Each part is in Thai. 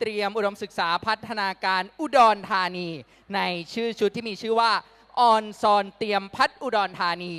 เตรียมอุดมศึกษาพัฒนาการอุดรธานี ในชื่อชุดที่มีชื่อว่าออนซอนเตรียมพัฒอุดรธานี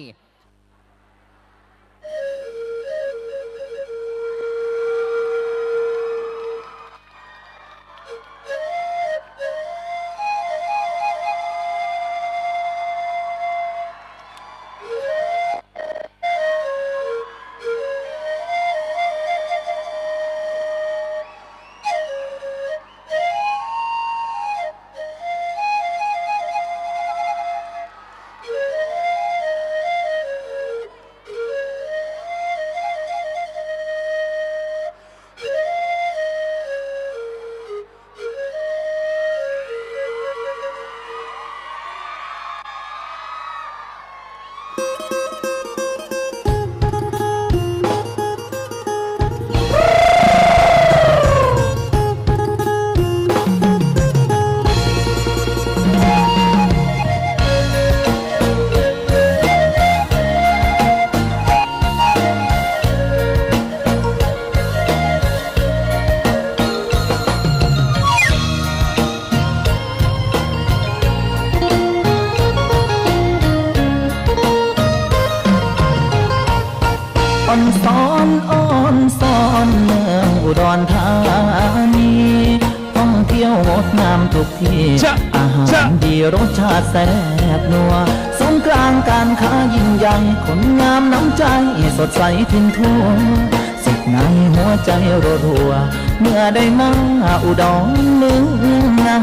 ทุกที่ชะอาหาชะรดีรสชาติแซ่บนัว สงกรานต์การค้ายิ่งใหญ่คนงามน้ำใจสดใสทิ้นทั่วสิทธิ์ในหัวใจรัวๆเมื่อได้มาอุดรเมืองงา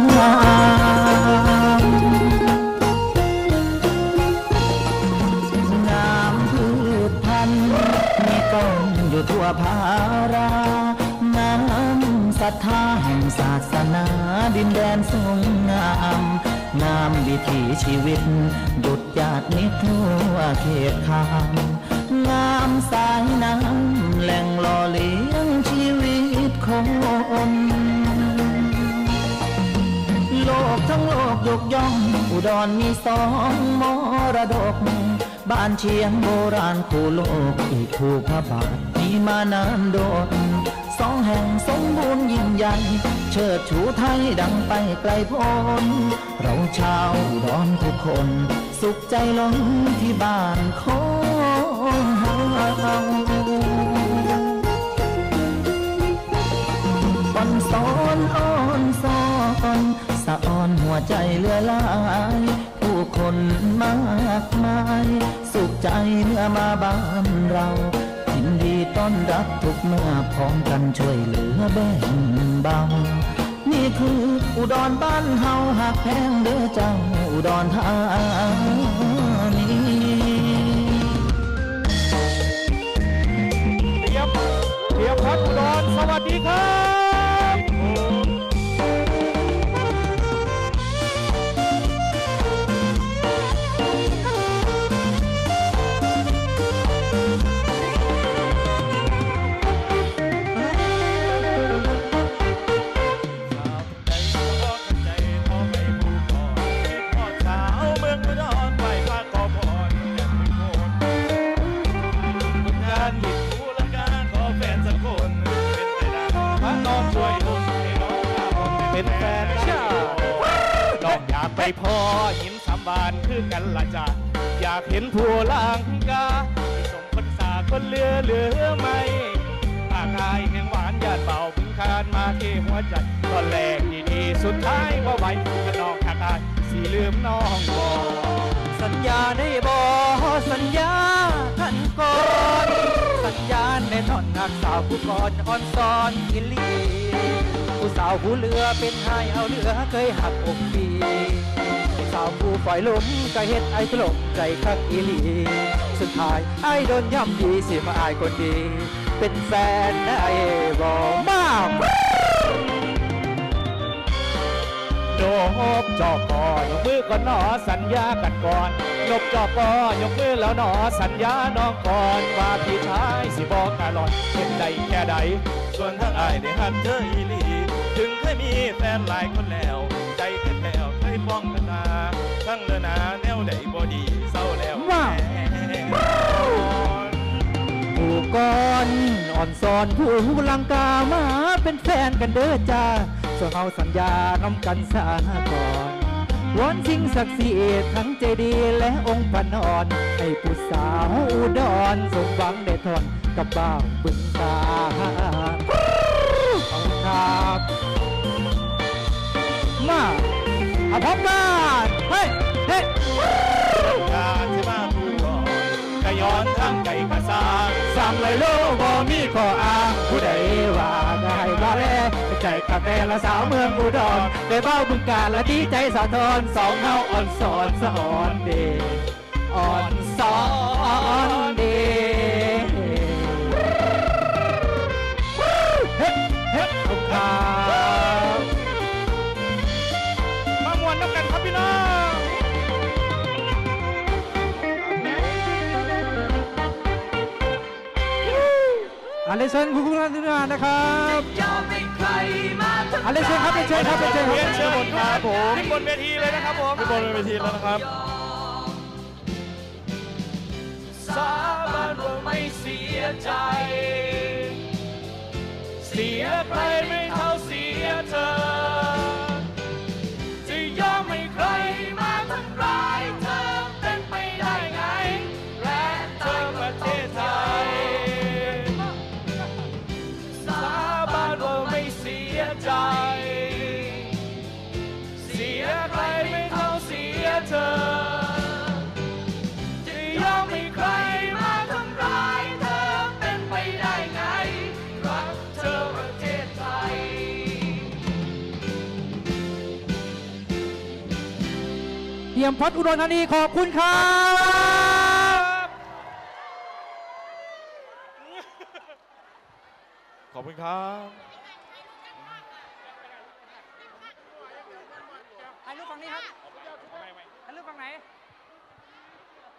าสนาดินแดนทรงงามงามวิถีชีวิต ดุจหยาดนิทั่วเขตคามงามสายน้ำแหล่งหล่อเลี้ยงชีวิตคนโลกทั้งโลกยกย่อง อุดรมีสองมรดก บ้านเชียงโบราณคู่โลกอีกคู่พระบาท มีมานานโดนสองแห่งสมบูรณ์ยิ่งใหญ่ เชิดชูไทยดังไปไกลโพ้นเราชาวดอุดรทุกคน สุขใจล้นที่บ้านของเฮาอ่อนสอนอ่อนสอนสะอ่อนหัวใจเลือหลายผู้คนมากมาย สุขใจเมื่อมาบ้านเรา อนรับทุกเมื่อพร้อมกันช่วยเหลือแบ่งเบา นี่คืออุดรบ้านเฮาหักแพงเด้อเจ้าอุดรธานี องอยากไปพอหินสามบานคือกันละจ้ะอยากเห็นผู้ลังกาที่ส่งคนสาคนเลือเหลือไหมปากายแห่งหวานญาติเป่าพึงคานมาที่หัวใจตอนแรกดีๆ สุดท้ายว่าไหวถ้าน้องหักายสิลืมน้องบ่สัญญาได้บอสัญญาท่านก่อนสัญญาในนอนหักสาวผู้ก่อนอ่อนซ้อนกิลี สาวผู้เรือเป็นไห้เอาเรือเคยหักอกปีสาวผู้ปล่อยลมก็เฮ็ดไอ้ถล่มใจคักอีหลีสุดท้ายไอ้โดนย่ำดีสิมาอายคนดี เป็นแฟนได้บอมากนบจอกอยกมือก่อนหนอสัญญากันก่อนนบจอกอยกมือแล้วหนอสัญญาน้องก่อนว่าพี่ชายสิบอกกะหลอนเห็นใดแค่ใดส่วนทั้งอายได้หันเธออีหลี ถึงเคยมีแฟนหลายคนแล้ว ใจเคยแผ่วเคยป้องกันมาทั้งเนื้อนาแนวใดบ่ดีเศร้าแล้วว้าวแน่ผู้ก่อนอ่อนสอนผู้ลังกามาเป็นแฟนกันเด้อจ้าส่วนเฮาสัญญาน้ำกันสาก่อนวอนสิ่งศักดิ์สิทธิ์ทั้งเจดีย์และองค์พระนอน ให้ผู้สาวอุดรสมหวังได้ทนกับบ่าวบึงตาขอบคุณครับ มาเอาพร้อมกันเฮ้ยเฮ้ยการที่มาผู้ก่อนกะย้อนทั้งไก่กะสร้างสั่งเลยโลกบ่มีข้ออ้างผู้ใดว่าก็ให้มาแลใจกับแต่ละสาวเมืองอุดรได้เบ้าบึงการและดีใจสะท้อนสองเฮาอ่อนสอนสะอ่อนเดอ่อนสอน วนน้ำกันครับพี่น้องอันเลเซนคุณคุณทุกท่านนะครับอันเลเซนครับเลเซนครับเลเซนเรียนคเชิรับญครับผมขึ้นบนเวทีเลยนะครับผมขึ้นบนเวทีแล้วนะครับสาบานว่าไม่เสียใจ เสียใครไม่ ใจ เสียใครไม่เท่าเสียเธอ จะยอมให้ใครมาทำร้ายเธอเป็นไปได้ไง รักเธอประเทศไทย เยี่ยมพัดอุดรธานีขอบคุณครับ ขอบคุณครับ right?